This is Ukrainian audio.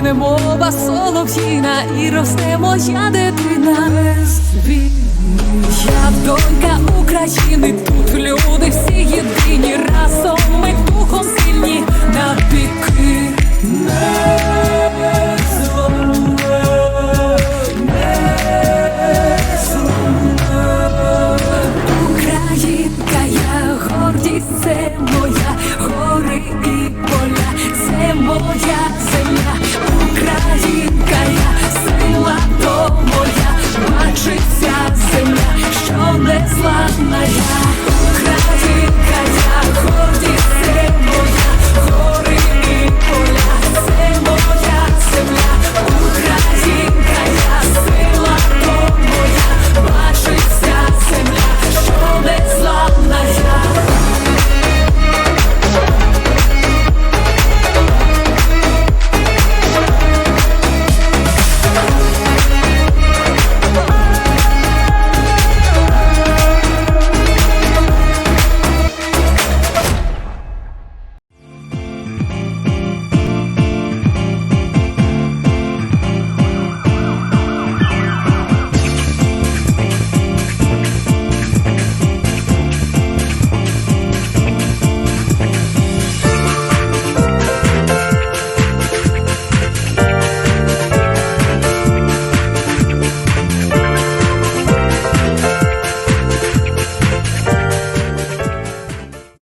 лине мова солов'їна і росте моя дитина. Я донька України,